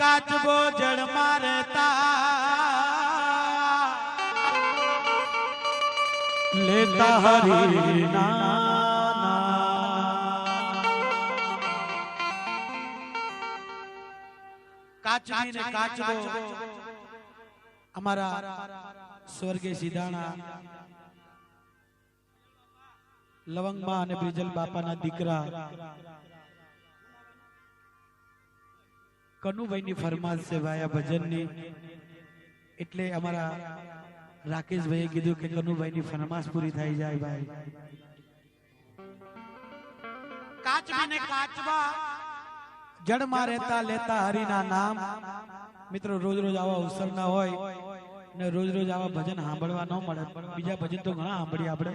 કાચબી જળમાં રહેતા લેતા હરી કાચબી ને કાચબો. અમારા સ્વર્ગે સિધાણા. લવંગમાં અને બ્રિજલ બાપાના દીકરા. કનુભાઈની ફરમાશ છે ભાઈ આ ભજનની. એટલે અમારા રાકેશભાઈએ કીધું કે કનુભાઈની ફરમાશ પૂરી થઈ જાય ભાઈ. કાચબાને કાચબા. જડમાં રહેતા લેતા હરિના નામ. મિત્રો રોજ રોજ આવા અવસર ના હોય ને રોજ રોજ આવા ભજન સાંભળવા ન મળે. બીજા ભજન તો ઘણા સાંભળીએ આપણે.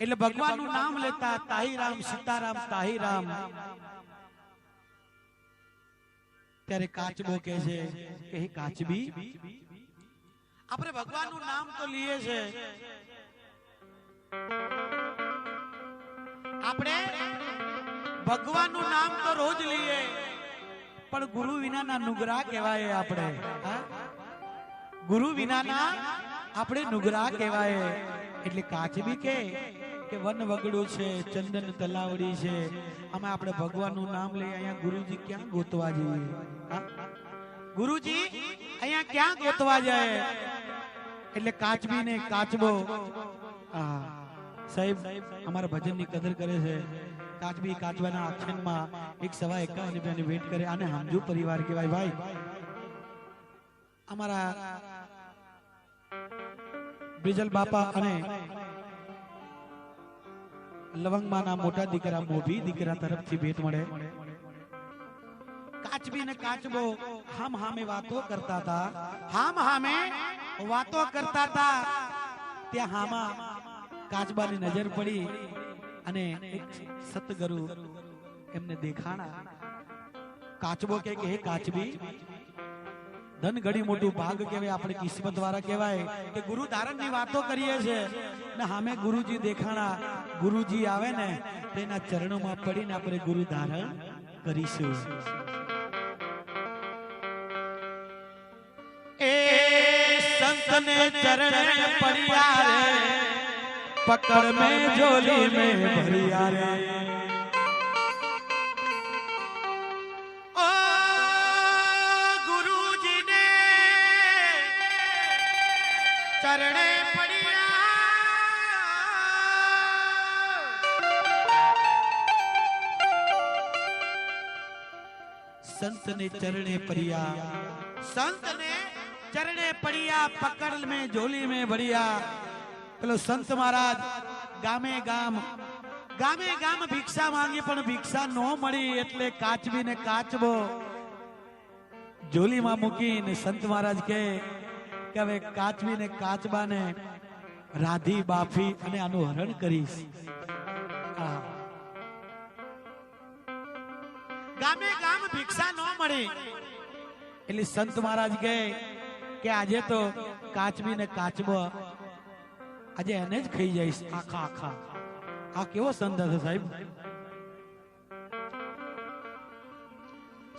એટલે ભગવાનનું નામ લેતા તાહીરામ સીતારામ તાહીરામ. ત્યારે કાચબો કે છે, કે કાચબી, આપણે ભગવાનનું નામ તો લઈએ છે આપણે ભગવાનનું નામ તો રોજ લઈએ પણ ગુરુ વિનાના નુગરા કહેવાય આપણે? ગુરુ વિનાના આપણે નુગરા કહેવાય, એટલે કાચબી કે કે વન વગડું છે, ચંદન તલાવડી છે. આમાં આપણે ભગવાનનું નામ લઈ અહીંયા ગુરુજી ક્યાં ગોતવા જઈએ? ગુરુજી, અહીંયા ક્યાં ગોતવા જાય? એટલે કાચબી ને કાચબો. હા. સાહેબ, અમારા ભજનની કદર કરે છે. કાચબી કાચબાના આખ્યાનમાં એક સવા એકાવન રૂપિયાની વેટ કરે. આને હાંજુ પરિવાર કહેવાય, ભાઈ. અમારા બ્રિજલ બાપા અને લવંગમાના મોટા દીકરા મોભી દીકરા તરફથી ભેટ મળે. કાચબી ને કાચબો હામ હામે વાતો કરતા હતા. હામ હામે વાતો કરતા હતા. ત્યાં હામા કાચબાની નજર પડી અને એક સતગુરુ એમને દેખાણા. કાચબો કે, હે કાચબી ધન ઘડી મોટું ભાગ કહેવાય, આપણે કિસ્મત વાળા કહેવાય. કે ગુરુ ધારણની વાતો કરીએ છે. ને સામે ગુરુજી દેખાણા, ગુરુજી આવે ને તેના ચરણોમાં પડીને આપણે ગુરુ ધારણ કરીશું. એ સંતને ચરણે પડિયા રે, પકડ મે જોલી મે ભરિયા રે. સંતને ચરણે પરિયા સંતને ચરણે પડ્યા પકડ મે જોલી મે ભરિયા પેલો સંત મહારાજ ગામે ગામ ગામે ગામ ભિક્ષા માંગી પણ ભિક્ષા ન મળી એટલે કાચવીને કાચબો જોલીમાં મૂકીને સંત મહારાજ કે હવે કાચવીને કાચબાને રાધી બાફી અને આનું હરણ કરીશ. ગામે ભિક્ષા ન મળી. એટલે સંત મહારાજ કહે કે આજે તો કાચબી ને કાચબો આજે એને જ ખાઈ જઈશ. આખા આખા. આ કેવો સંત હતો સાહેબ?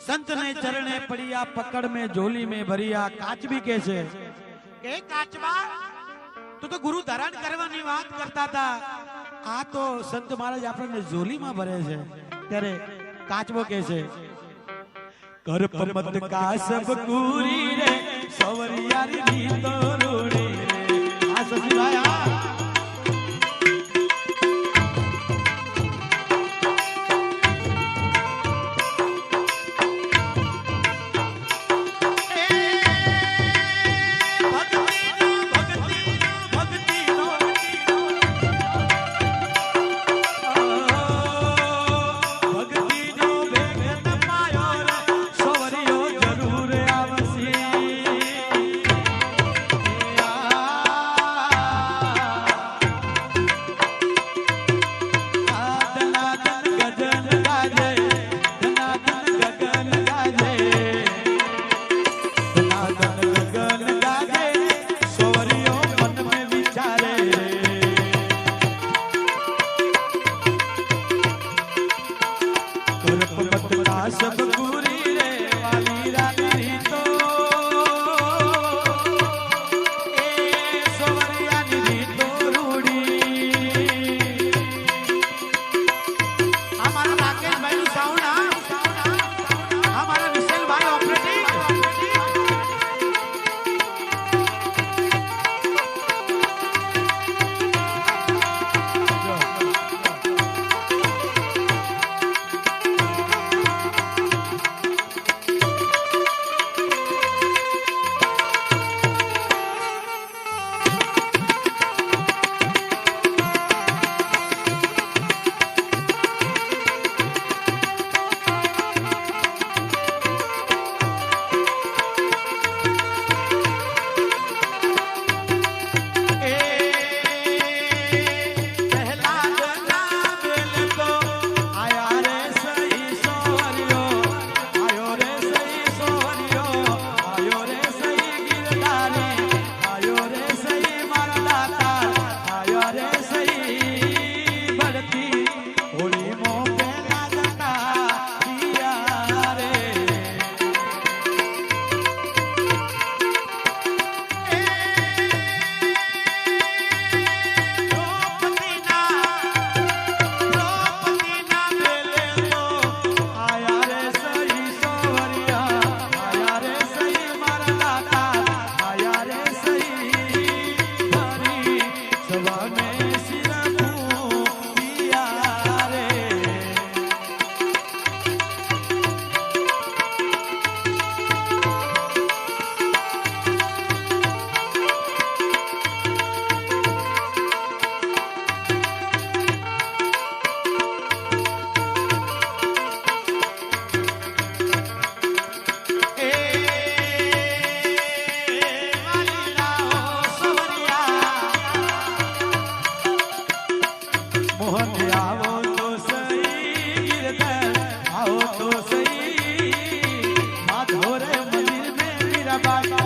સંત ને ચરણે પડ્યા પકડ મેં જોલી મેં ભર્યા. કાચબી કે છે? કે કાચબા? તું તો ગુરુ ધારણ કરવાની વાત કરતા હતા આ તો સંત મહારાજ આપણને ઝોલીમાં ભરે છે. ત્યારે કાચબો કે છે? કર મત કાસબ કુરી રે સવરિયારી નીતો રોડી રે. આ સસુરાય Bye.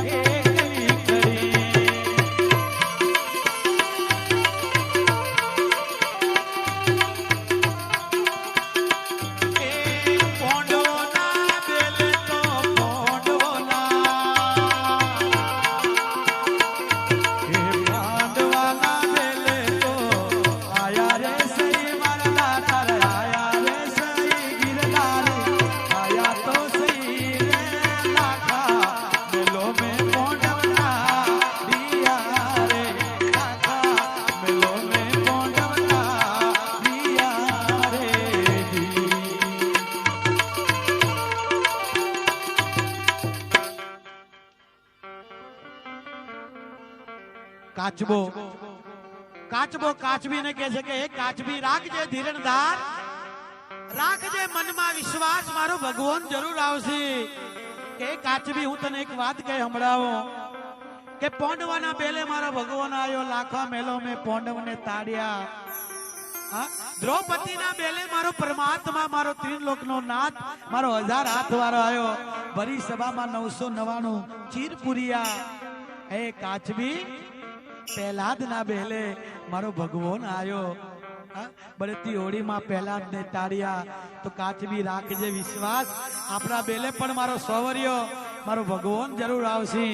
કાચબો. કાચબો કાચબીને કહે છે કે, હે કાચબી, રાખજે ધીરણધાર રાખજે મનમાં વિશ્વાસ. મારો ભગવાન જરૂર આવશે. કે કાચબી, હું તને એક વાત કહે સંભળાવો. કે, પોંડવાના બેલે મારો ભગવાન આવ્યો લાખા મેલો મેં પોંડવને તાડ્યા. દ્રૌપદીના બેલે મારો પરમાત્મા, મારો ત્રિલોકનો નાથ, મારો હજાર હાથ વાળો આવ્યો ભરી સભામાં નવસો નવાણું ચીર પુરિયા. હે કાચબી પહેલાદ ના બેલે. મારો ભગવાન આવ્યો? બળતી હોળીમાં પહેલાદ ને તાળિયા તો કાચબી રાખજે, વિશ્વાસ. આપણા બેલે પણ મારો સોવર્યો. મારો ભગવાન જરૂર આવશે.